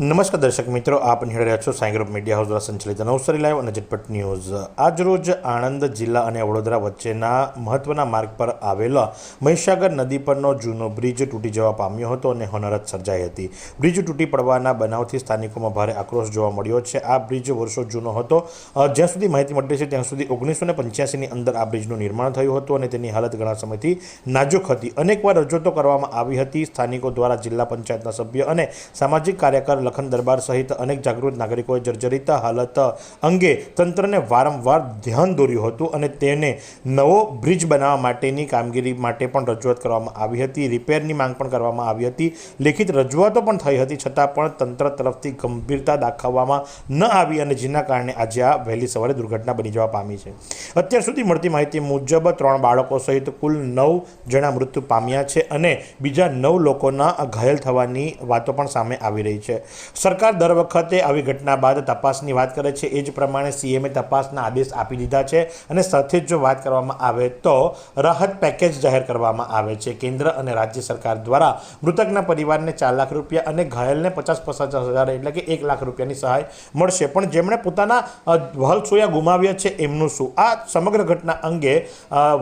નમસ્કાર દર્શક મિત્રો, આપ નિહાળી રહ્યા છો સાઈ ગ્રુપ મીડિયા હાઉસ દ્વારા સંચાલિત નવસારી લાઈવ અને ઝટપટ ન્યૂઝ. આજરોજ આણંદ જિલ્લા અને વડોદરા વચ્ચેના મહત્વના માર્ગ પર આવેલા મહીસાગર નદી પરનો જૂનો બ્રિજ તૂટી જવા પામ્યો હતો અને હોનરત સર્જાઈ હતી. બ્રિજ તૂટી પડવાના બનાવથી સ્થાનિકોમાં ભારે આક્રોશ જોવા મળ્યો છે. આ બ્રિજ વર્ષો જૂનો હતો. જ્યાં સુધી માહિતી મળી છે, ત્યાં સુધી ઓગણીસો ને પંચ્યાસીની અંદર આ બ્રિજનું નિર્માણ થયું હતું અને તેની હાલત ઘણા સમયથી નાજુક હતી. અનેકવાર રજૂઆતો કરવામાં આવી હતી. સ્થાનિકો દ્વારા જિલ્લા પંચાયતના સભ્ય અને સામાજિક કાર્યકર લખન દરબાર સહિત અનેક જાગૃત નાગરિકોએ જર્જરિત હાલત અંગે તંત્રને વારંવાર ધ્યાન દોર્યું હતું અને તેને નવો બ્રિજ બનાવવા માટેની કામગીરી માટે પણ રજૂઆત કરવામાં આવી હતી. રિપેરની માંગ પણ કરવામાં આવી હતી. લેખિત રજૂઆતો પણ થઈ હતી, છતાં પણ તંત્ર તરફથી ગંભીરતા દાખવવામાં ન આવી અને જેના કારણે આજે આ વહેલી સવારે દુર્ઘટના બની જવા પામી છે. અત્યાર સુધી મળતી માહિતી મુજબ ત્રણ બાળકો સહિત કુલ નવ જણા મૃત્યુ પામ્યા છે અને બીજા નવ લોકોના ઘાયલ થવાની વાતો પણ સામે આવી રહી છે. સરકાર દર વખતે આવી ઘટના બાદ તપાસની વાત કરે છે. એ જ પ્રમાણે સીએમએ તપાસના આદેશ આપી દીધા છે અને સાથે જ વાત કરવામાં આવે તો રાહત પેકેજ જાહેર કરવામાં આવે છે. કેન્દ્ર અને રાજ્ય સરકાર દ્વારા મૃતકના પરિવારને ચાર લાખ રૂપિયા અને ઘાયલને પચાસ પચાસ હજાર એટલે કે એક લાખ રૂપિયાની સહાય મળશે. પણ જેમણે પોતાના અ, વહલ સોયા ગુમાવ્યા છે એમનું શું? આ સમગ્ર ઘટના અંગે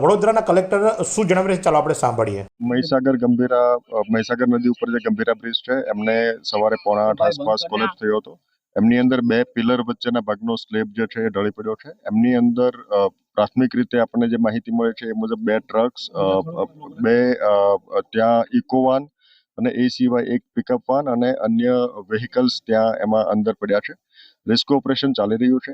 વડોદરાના કલેક્ટર શું જણાવી છે? ચાલો આપણે સાંભળીએ. મહીસાગર ગંભીરા મહીસાગર નદી ઉપર જે ગંભીરા બ્રિજ છે એમને સવારે પોણા આસપાસ કોલેજ થયો હતો. એમની અંદર બે પિલર વચ્ચેના ભાગનો સ્લેબ જે છે એ ઢળી પડ્યો છે. એમની અંદર પ્રાથમિક રીતે આપણને જે માહિતી મળે છે એ મુજબ બે ટ્રક્સ બે ત્યાં ઇકોવાન અને એ સિવાય એક પિકઅપ વાન અને અન્ય વેહિકલ્સ ત્યાં એમાં અંદર પડ્યા છે. રેસ્ક્યુ ઓપરેશન ચાલી રહ્યું છે.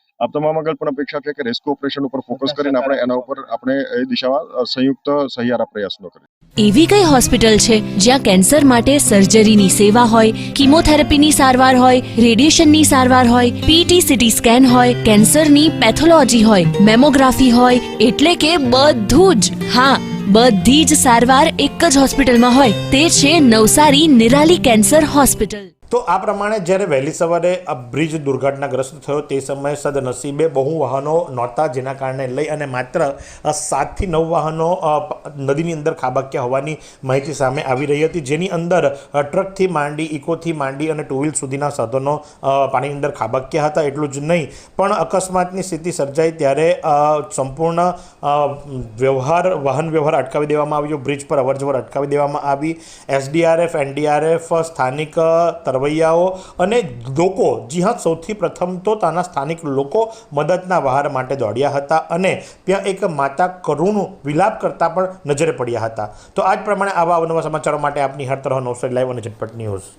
આપ તમામ આગળ પણ અપેક્ષા છે કે રેસ્ક્યુ ઓપરેશન ઉપર ફોકસ કરીને આપણે એના ઉપર આપણે એ દિશામાં સંયુક્ત સહિયારા પ્રયાસો કરીએ. એવી કઈ હોસ્પિટલ છે જ્યાં કેન્સર માટે સર્જરીની સેવા હોય કિમોથેરાપીની સારવાર હોય રેડિયેશનની સારવાર હોય પીટી સીટી સ્કેન હોય કેન્સરની પેથોલોજી હોય મેમોગ્રાફી હોય એટલે કે બધું જ. હા બધી જ સારવાર એક જ હોસ્પિટલમાં હોય તે છે નવસારી નિરાલી કેન્સર હોસ્પિટલ. તો આ પ્રમાણે જ્યારે વહેલી સવારે આ બ્રિજ દુર્ઘટનાગ્રસ્ત થયો તે સમયે સદનસીબે બહુ વાહનો નહોતા જેના કારણે લઈ અને માત્ર સાતથી નવ વાહનો નદીની અંદર ખાબક્યા હોવાની માહિતી સામે આવી રહી હતી જેની અંદર ટ્રકથી માંડી ઇકોથી માંડી અને ટુ વ્હીલ સુધીના સાધનો પાણીની અંદર ખાબક્યા હતા એટલું જ નહીં. પણ અકસ્માતની સ્થિતિ સર્જાઈ ત્યારે સંપૂર્ણ વ્યવહાર વાહન વ્યવહાર અટકાવી દેવામાં આવ્યો બ્રિજ પર અવરજવર અટકાવી દેવામાં આવી. એસડીઆરએફ એનડીઆરએફ સ્થાનિક અ, તરવૈયાઓ અને લોકો જી હા સૌથી પ્રથમ તો ત્યાંના સ્થાનિક લોકો મદદના વહાર માટે દોડ્યા હતા અને ત્યાં એક માતા કરુણ વિલાપ કરતા પણ નજરે પડ્યા હતા. તો આ જ પ્રમાણે આવા અવનવા સમાચારો માટે આપની હર તરહ નવસારી લાઈવ અને ઝટપટ ન્યૂઝ.